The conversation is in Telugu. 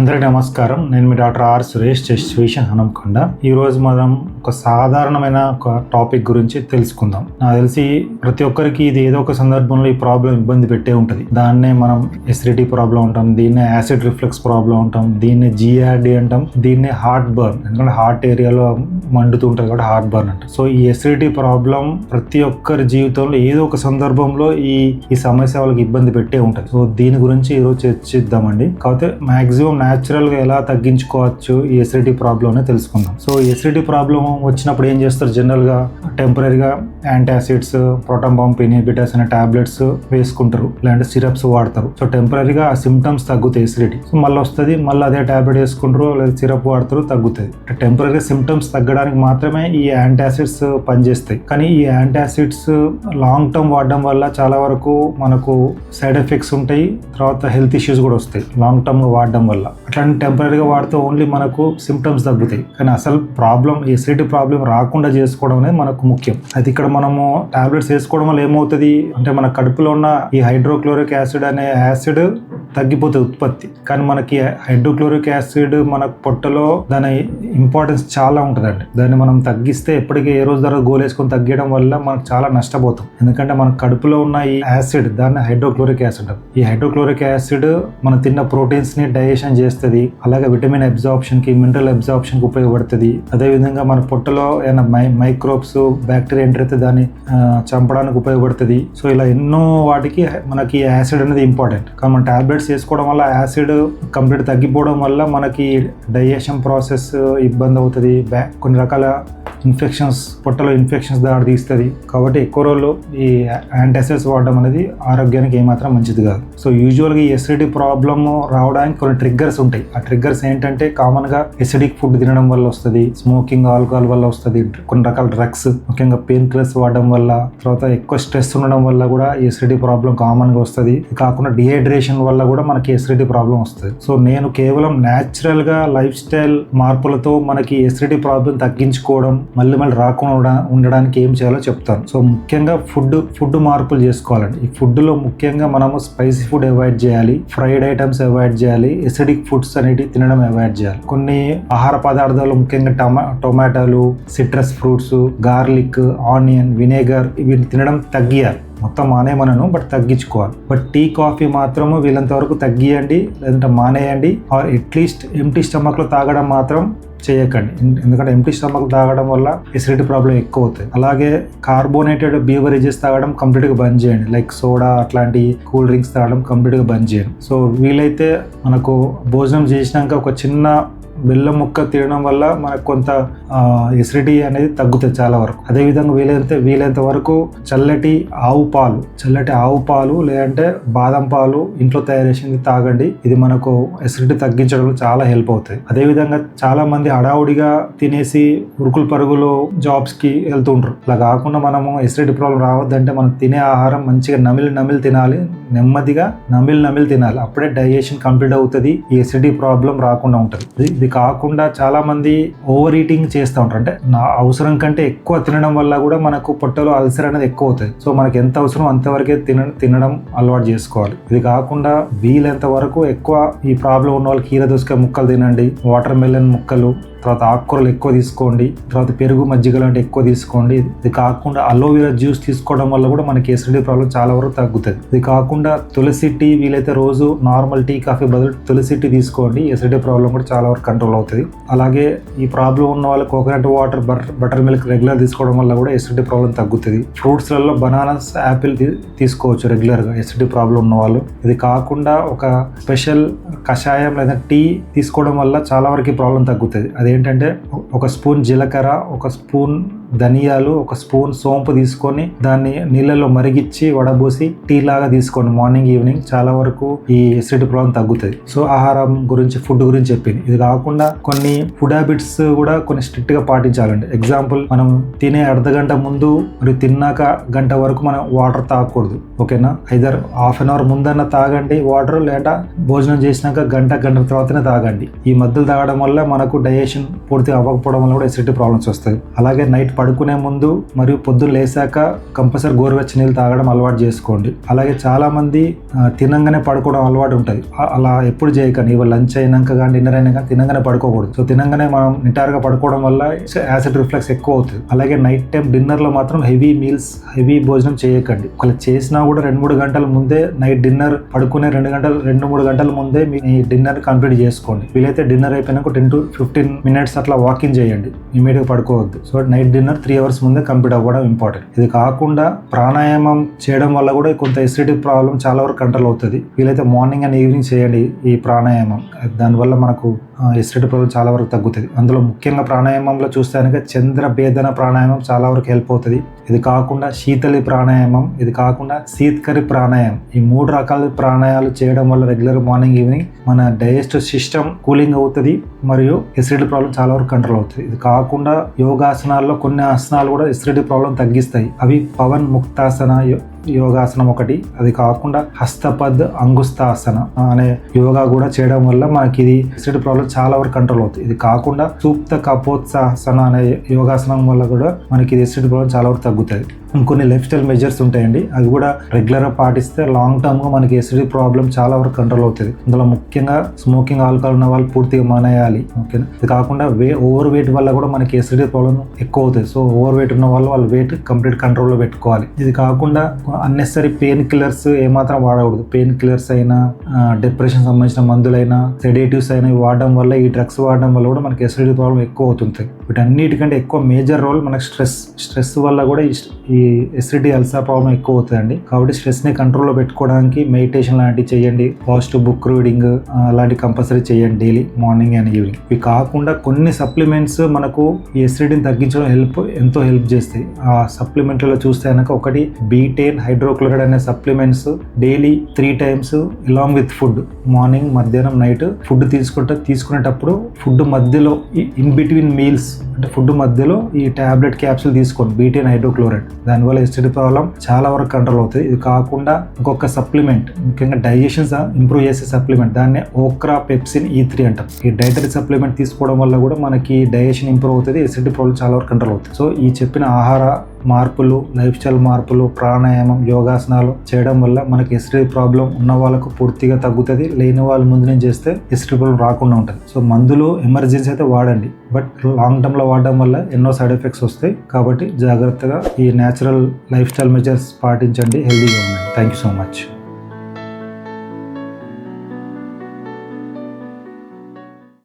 అందరికీ నమస్కారం. నేను మీ doctor R Suresh chest physician Hanamkonda ఈ రోజు మనం ఒక సాధారణమైన ఒక టాపిక్ గురించి తెలుసుకుందాం. నాకు తెలిసి ప్రతి ఒక్కరికి ఇది ఏదో ఒక సందర్భంలో ఈ ప్రాబ్లం ఇబ్బంది పెట్టే ఉంటుంది. దాన్నే మనం ఎసిడిటీ ప్రాబ్లం అంటాం దీన్నే యాసిడ్ రిఫ్లెక్స్ ప్రాబ్లం అంటాం దీన్నే జిఆర్డి అంటాం దీన్నే హార్ట్ బర్న్. ఎందుకంటే హార్ట్ ఏరియాలో మండుతూ ఉంటుంది కాబట్టి హార్ట్ బర్న్ అంటాం. సో ఈ ఎసిడిటీ ప్రాబ్లం ప్రతి ఒక్కరి జీవితంలో ఏదో ఒక సందర్భంలో ఈ ఈ సమస్య వాళ్ళకి ఇబ్బంది పెట్టే ఉంటుంది. సో దీని గురించి ఈరోజు చర్చిద్దామండి. కాకపోతే మాక్సిమం న్యాచురల్గా ఎలా తగ్గించుకోవచ్చు ఈ ఎసిడిటీ ప్రాబ్లం తెలుసుకుందాం. సో ఎసిడిటీ ప్రాబ్లం వచ్చినప్పుడు ఏం చేస్తారు? జనరల్గా టెంపరీగా యాంటాసిడ్స్ ప్రోటాన్ బాంబ్ ఇన్హిబిటర్స్ అనే టాబ్లెట్స్ వేసుకుంటారు. లేదంటే సిరప్స్ వాడతారు. సో టెంపరీగా ఆ సిమ్టమ్స్ తగ్గుతాయి ఎసిడిటీ సో మళ్ళీ వస్తుంది మళ్ళీ అదే టాబ్లెట్ వేసుకుంటారు లేదా సిరప్ వాడతారు తగ్గుతుంది టెంపరీగా సిమ్టమ్స్ తగ్గడానికి మాత్రమే ఈ యాంటాసిడ్స్ పనిచేస్తాయి. కానీ ఈ యాంటాసిడ్స్ లాంగ్ టర్మ్ వాడడం వల్ల చాలా వరకు మనకు సైడ్ ఎఫెక్ట్స్ ఉంటాయి. తర్వాత హెల్త్ ఇష్యూస్ కూడా వస్తాయి లాంగ్ టర్మ్ వాడడం వల్ల. అట్లాంటి టెంపరీగా వాడితే ఓన్లీ మనకు సిమ్టమ్స్ తగ్గుతాయి. కానీ అసలు ప్రాబ్లం ఎసిడిటీ ప్రాబ్లం రాకుండా చేసుకోవడం అనేది మనకు ముఖ్యం. అయితే ఇక్కడ మనము టాబ్లెట్స్ వేసుకోవడం వల్ల ఏమవుతుంది? అంటే మన కడుపులో ఉన్న ఈ హైడ్రోక్లోరిక్ యాసిడ్ అనే యాసిడ్ తగ్గిపోతుంది ఉత్పత్తి. కానీ మనకి హైడ్రోక్లోరిక్ యాసిడ్ మన పొట్టలో దాని ఇంపార్టెన్స్ చాలా ఉంటుందండి. దాన్ని మనం తగ్గిస్తే ఎప్పటికీ ఏ రోజు తర్వాత గోలేసుకొని తగ్గడం వల్ల మనకు చాలా నష్టపోతాం. ఎందుకంటే మన కడుపులో ఉన్న ఈ యాసిడ్ దాన్ని హైడ్రోక్లోరిక్ యాసిడ్ ఈ హైడ్రోక్లోరిక్ యాసిడ్ మనం తిన్న ప్రోటీన్స్ని డైజెషన్ చేస్తుంది. అలాగే విటమిన్ అబ్జార్ప్షన్కి మినరల్ అబ్జార్ప్షన్కి ఉపయోగపడుతుంది. అదే విధంగా మన పొట్టలో ఏమైనా మై మైక్రోబ్స్ బ్యాక్టీరియా ఎంటర్ అయితే దాన్ని చంపడానికి ఉపయోగపడుతుంది. సో ఇలా ఎన్నో వాటికి మనకి యాసిడ్ అనేది ఇంపార్టెంట్ కానీ మన టాబ్లెట్స్ వేసుకోవడం వల్ల యాసిడ్ కంప్లీట్ తగ్గిపోవడం వల్ల మనకి డైజెషన్ ప్రాసెస్ ఇబ్బంది అవుతుంది. బ్యా కొన్ని రకాల ఇన్ఫెక్షన్స్ పొట్టలో ఇన్ఫెక్షన్స్ దాడి తీస్తుంది. కాబట్టి ఎక్కువ రోజులు ఈ యాంటాసిడ్స్ వాడడం అనేది ఆరోగ్యానికి ఏమాత్రం మంచిది కాదు. సో యూజువల్గా ఈ ఎసిడిటీ ప్రాబ్లమ్ రావడానికి కొన్ని ట్రిగ్గర్స్ ఉంటాయి. ఆ ట్రిగ్గర్స్ ఏంటంటే కామన్గా ఎసిడిక్ ఫుడ్ తినడం వల్ల వస్తుంది స్మోకింగ్ ఆల్కహాల్ వల్ల వస్తుంది కొన్ని రకాల డ్రగ్స్ ముఖ్యంగా పెయిన్ కిల్లర్స్ వాడడం వల్ల తర్వాత ఎక్కువ స్ట్రెస్ ఉండడం వల్ల కూడా ఎసిడిటీ ప్రాబ్లం కామన్గా వస్తుంది. ఇది కాకుండా డిహైడ్రేషన్ వల్ల కూడా మనకి ఎసిడిటీ ప్రాబ్లం వస్తుంది. సో నేను కేవలం న్యాచురల్గా లైఫ్ స్టైల్ మార్పులతో మనకి ఎసిడిటీ ప్రాబ్లం తగ్గించుకోవడం మళ్ళీ మళ్ళీ రాకుండా ఉండడానికి ఏం చేయాలో చెప్తాను. సో ముఖ్యంగా ఫుడ్ ఫుడ్ మార్పులు చేసుకోవాలండి. ఈ ఫుడ్లో ముఖ్యంగా మనము స్పైసీ ఫుడ్ అవాయిడ్ చేయాలి ఫ్రైడ్ ఐటమ్స్ అవాయిడ్ చేయాలి ఎసిడిక్ ఫుడ్స్ అనేవి తినడం అవాయిడ్ చేయాలి. కొన్ని ఆహార పదార్థాలు ముఖ్యంగా టమా టొమాటోలు citrus fruits garlic onion vinegar ఇవి తినడం తగ్గియాలి. మొత్తం మానేయమనను బట్ తగ్గించుకోవాలి. బట్ టీ కాఫీ మాత్రము వీలంత వరకు తగ్గియండి లేదంటే మానేయండి ఆర్ అట్లీస్ట్ ఎంటీ స్టమక్లో తాగడం మాత్రం చేయకండి. ఎందుకంటే ఎంటీ స్టమక్ తాగడం వల్ల ఎసిడిటీ ప్రాబ్లం ఎక్కువ అవుతాయి అలాగే కార్బోనేటెడ్ బీవరేజెస్ తాగడం కంప్లీట్గా బంద్ చేయండి. లైక్ సోడా అట్లాంటి కూల్ డ్రింక్స్ తాగడం కంప్లీట్గా బంద్ చేయండి. సో వీలైతే మనకు భోజనం చేసినాక ఒక చిన్న బెల్లం ముక్క తినడం వల్ల మనకు కొంత ఎసిడిటీ అనేది తగ్గుతుంది చాలా వరకు. అదేవిధంగా వీలైతే వీలైనంత వరకు చల్లటి ఆవు పాలు చల్లటి ఆవు పాలు లేదంటే బాదం పాలు ఇంట్లో తయారు చేసింది తాగండి. ఇది మనకు ఎసిడిటీ తగ్గించడంలో చాలా హెల్ప్ అవుతుంది అదేవిధంగా చాలా మంది హడావుడిగా తినేసి ఉరుకులు పరుగులు జాబ్స్కి వెళ్తుంటారు అలా కాకుండా మనము ఎసిడిటీ ప్రాబ్లం రావద్దంటే మనం తినే ఆహారం మంచిగా నమిలి నమిలి తినాలి. నెమ్మదిగా నమిలి నమిలి తినాలి. అప్పుడే డైజెషన్ కంప్లీట్ అవుతుంది. ఈ ఎసిడిటీ ప్రాబ్లం రాకుండా ఉంటుంది. ఇది కాకుండా చాలామంది ఓవర్ ఈటింగ్ చేస్తూ ఉంటారు. అంటే నా అవసరం కంటే ఎక్కువ తినడం వల్ల కూడా మనకు పొట్టలో అల్సర్ అనేది ఎక్కువ అవుతుంది. సో మనకి ఎంత అవసరం అంతవరకే తిన తినడం అలవాటు చేసుకోవాలి. ఇది కాకుండా వీలైనంత వరకు ఎక్కువ ఈ ప్రాబ్లం ఉన్న వాళ్ళు కీర దోసకాయ ముక్కలు తినండి వాటర్ మెలన్ ముక్కలు తర్వాత ఆకుకూరలు ఎక్కువ తీసుకోండి తర్వాత పెరుగు మజ్జిగ లాంటివి ఎక్కువ తీసుకోండి. ఇది కాకుండా అలోవెరా జ్యూస్ తీసుకోవడం వల్ల కూడా మనకి ఎసిడిటీ ప్రాబ్లం చాలా వరకు తగ్గుతుంది. ఇది కాకుండా తులసి టీ వీలైతే రోజు నార్మల్ టీ కాఫీ బదులు తులసి టీ తీసుకోండి. ఎసిడిటీ ప్రాబ్లం కూడా చాలా వరకు కంట్రోల్ అవుతుంది. అలాగే ఈ ప్రాబ్లం ఉన్న వాళ్ళు coconut water butter buttermilk regular తీసుకోవడం వల్ల కూడా ఎసిడిటీ ప్రాబ్లం తగ్గుతుంది. ఫ్రూట్స్లలో బనానాస్ యాపిల్ తీసుకోవచ్చు రెగ్యులర్గా ఎసిడిటీ ప్రాబ్లం ఉన్న వాళ్ళు. ఇది కాకుండా ఒక స్పెషల్ కషాయం లేదా టీ తీసుకోవడం వల్ల చాలా వరకు ప్రాబ్లం తగ్గుతుంది. అదేంటంటే ఒక స్పూన్ జీలకర్ర ఒక స్పూన్ ధనియాలు ఒక స్పూన్ సోంపు తీసుకొని దాన్ని నీళ్ళలో మరిగిచ్చి వడబోసి టీ లాగా తీసుకోండి. మార్నింగ్ ఈవినింగ్ చాలా వరకు ఈ ఎసిడిటీ ప్రాబ్లం తగ్గుతుంది. సో ఆహారం గురించి ఫుడ్ గురించి చెప్పింది. ఇది కాకుండా కొన్ని ఫుడ్ హ్యాబిట్స్ కూడా కొన్ని స్ట్రిక్ట్గా పాటించాలండి. ఎగ్జాంపుల్ మనం తినే అర్ధ గంట ముందు మరియు తిన్నాక గంట వరకు మనం వాటర్ తాగకూడదు. ఓకేనా? ఐదర్ హాఫ్ అన్ అవర్ ముందన్న తాగండి వాటర్ లేదా భోజనం చేసినాక గంట గంట తర్వాతనే తాగండి. ఈ మధ్యలో తాగడం వల్ల మనకు డైజెషన్ పూర్తిగా అవ్వకపోవడం వల్ల కూడా ఎసిడిటీ ప్రాబ్లమ్స్ వస్తాయి. అలాగే నైట్ పడుకునే ముందు మరియు పొద్దున్న లేసాక కంపల్సరీ గోరువెచ్చ నీళ్ళు తాగడం అలవాటు చేసుకోండి. అలాగే చాలామంది తినంగానే పడుకోవడం అలవాటు ఉంటుంది అలా ఎప్పుడు చేయకండి. ఇవాళ లంచ్ అయినాక కానీ డిన్నర్ అయినా కానీ తినంగానే పడుకోకూడదు. సో తినంగానే మనం నిటారుగా పడుకోవడం వల్ల యాసిడ్ రిఫ్లెక్స్ ఎక్కువ అవుతుంది. అలాగే నైట్ టైం డిన్నర్లో మాత్రం హెవీ మీల్స్ హెవీ భోజనం చేయకండి. ఒకవేళ చేసినా కూడా రెండు మూడు గంటల ముందే నైట్ డిన్నర్ పడుకునే రెండు గంటలు రెండు మూడు గంటల ముందే మీ డిన్నర్ కంప్లీట్ చేసుకోండి. వీలైతే డిన్నర్ అయిపోయినాక టెన్ టు ఫిఫ్టీన్ మినిట్స్ అట్లా వాకింగ్ చేయండి. ఇమీడియట్గా పడుకోవద్దు. So night dinner three hours ముందే కంప్లీట్ అవ్వడం ఇంపార్టెంట్. ఇది కాకుండా ప్రాణాయామం చేయడం వల్ల కూడా కొంత ఎసిడిటీ ప్రాబ్లం చాలా వరకు కంట్రోల్ అవుతుంది. వీలైతే మార్నింగ్ అండ్ ఈవినింగ్ చేయండి ఈ ప్రాణాయామం. దానివల్ల మనకు ఎసిడిటీ ప్రాబ్లం చాలా వరకు తగ్గుతుంది. అందులో ముఖ్యంగా ప్రాణాయామంలో చూస్తే కనుక చంద్ర భేదన ప్రాణాయామం చాలా వరకు హెల్ప్ అవుతుంది. ఇది కాకుండా శీతలి ప్రాణాయామం ఇది కాకుండా శీత్కరి ప్రాణాయామం. ఈ మూడు రకాల ప్రాణాయాలు చేయడం వల్ల రెగ్యులర్ మార్నింగ్ ఈవినింగ్ మన డైజెస్టివ్ సిస్టమ్ కూలింగ్ అవుతుంది మరియు ఎసిడిటీ ప్రాబ్లం చాలా వరకు కంట్రోల్ అవుతుంది. ఇది కాకుండా యోగాసనాల్లో కొన్ని ఆసనాలు కూడా ఎసిడిటీ ప్రాబ్లం తగ్గిస్తాయి. అవి పవన్ ముక్తాసన యోగాసనం ఒకటి. అది కాకుండా హస్తపద్ అంగుస్తాసన అనే యోగా కూడా చేయడం వల్ల మనకి ఇది ఎసిడ్ ప్రాబ్లం చాలా వరకు కంట్రోల్ అవుతుంది. ఇది కాకుండా సూప్త కపోత్సాసన అనే యోగాసనం వల్ల కూడా మనకి ఇది ఎసిడ్ ప్రాబ్లం చాలా వరకు తగ్గుతుంది. ఇంకొన్ని లైఫ్ స్టైల్ మెజర్స్ ఉంటాయండి. అవి కూడా రెగ్యులర్గా పాటిస్తే లాంగ్ టర్మ్గా మనకి ఎసిడిటీ ప్రాబ్లం చాలా వరకు కంట్రోల్ అవుతుంది. అందులో ముఖ్యంగా స్మోకింగ్ ఆల్కహాల్ ఉన్న వాళ్ళు పూర్తిగా మానేయాలి. ఓకేనా? ఇది కాకుండా వే ఓవర్ వెయిట్ వల్ల కూడా మనకి ఎసిడిటీ ప్రాబ్లం ఎక్కువ అవుతుంది. సో ఓవర్ వెయిట్ ఉన్న వాళ్ళు వాళ్ళ వెయిట్ కంప్లీట్ కంట్రోల్లో పెట్టుకోవాలి. ఇది కాకుండా అన్నెసరీ పెయిన్ కిల్లర్స్ ఏమాత్రం వాడకూడదు. పెయిన్ కిల్లర్స్ అయినా డిప్రెషన్ సంబంధించిన మందులైనా సెడేటివ్స్ అయినా ఇవి వాడడం వల్ల ఈ డ్రగ్స్ వాడడం వల్ల కూడా మనకి ఎసిడిటీ ప్రాబ్లం ఎక్కువ అవుతుంది వీటన్నిటికంటే ఎక్కువ మేజర్ రోల్ మనకి స్ట్రెస్ స్ట్రెస్ వల్ల కూడా ఈ ఎసిడిటీ అల్సర్ ప్రాబ్లం ఎక్కువ అవుతుందండి. కాబట్టి స్ట్రెస్ని కంట్రోల్లో పెట్టుకోవడానికి మెడిటేషన్ లాంటివి చేయండి. పాజిటివ్ బుక్ రీడింగ్ అలాంటి కంపల్సరీ చేయండి డైలీ మార్నింగ్ అండ్ ఈవినింగ్ ఇవి కాకుండా కొన్ని సప్లిమెంట్స్ మనకు ఈ ఎసిడిటీని తగ్గించడం హెల్ప్ ఎంతో హెల్ప్ చేస్తాయి. ఆ సప్లిమెంట్లలో చూస్తే కనుక ఒకటి బీటేన్ హైడ్రోక్లోరైడ్ అనే supplements daily three times along with food morning మధ్యాహ్నం నైట్ ఫుడ్ తీసుకుంటే తీసుకునేటప్పుడు ఫుడ్ మధ్యలో ఇన్ బిట్వీన్ మీల్స్ అంటే ఫుడ్ మధ్యలో ఈ టాబ్లెట్ క్యాప్సూల్ తీసుకోండి బీటేన్ హైడ్రోక్లోరైడ్. దానివల్ల ఎసిడిటీ ప్రాబ్లం చాలా వరకు కంట్రోల్ అవుతుంది ఇది కాకుండా ఇంకొక సప్లిమెంట్ ముఖ్యంగా డైజెషన్ ఇంప్రూవ్ చేసే సప్లిమెంట్ దాన్ని ఓక్రా పెప్సిన్ ఈ త్రీ అంటాం. ఈ డైటరీ సప్లిమెంట్ తీసుకోవడం వల్ల కూడా మనకి డైజెషన్ ఇంప్రూవ్ అవుతుంది ఎసిడిటీ ప్రాబ్లం చాలా వరకు కంట్రోల్ అవుతుంది సో ఈ చెప్పిన ఆహార మార్పులు లైఫ్ స్టైల్ మార్పులు ప్రాణాయామం యోగాసనాలు చేయడం వల్ల మనకి ఎసిడిటీ ప్రాబ్లం ఉన్న వాళ్ళకు పూర్తిగా తగ్గుతుంది. లేని వాళ్ళు ముందు నుంచి చేస్తే ఎసిడిటీ ప్రాబ్లం రాకుండా ఉంటుంది. సో మందులు ఎమర్జెన్సీ అయితే వాడండి. బట్ లాంగ్ టర్మ్లో వాడడం వల్ల ఎన్నో సైడ్ ఎఫెక్ట్స్ వస్తాయి. కాబట్టి జాగ్రత్తగా ఈ న్యాచురల్ లైఫ్ స్టైల్ మెజర్స్ పాటించండి. హెల్దీగా ఉండండి. Thank you so much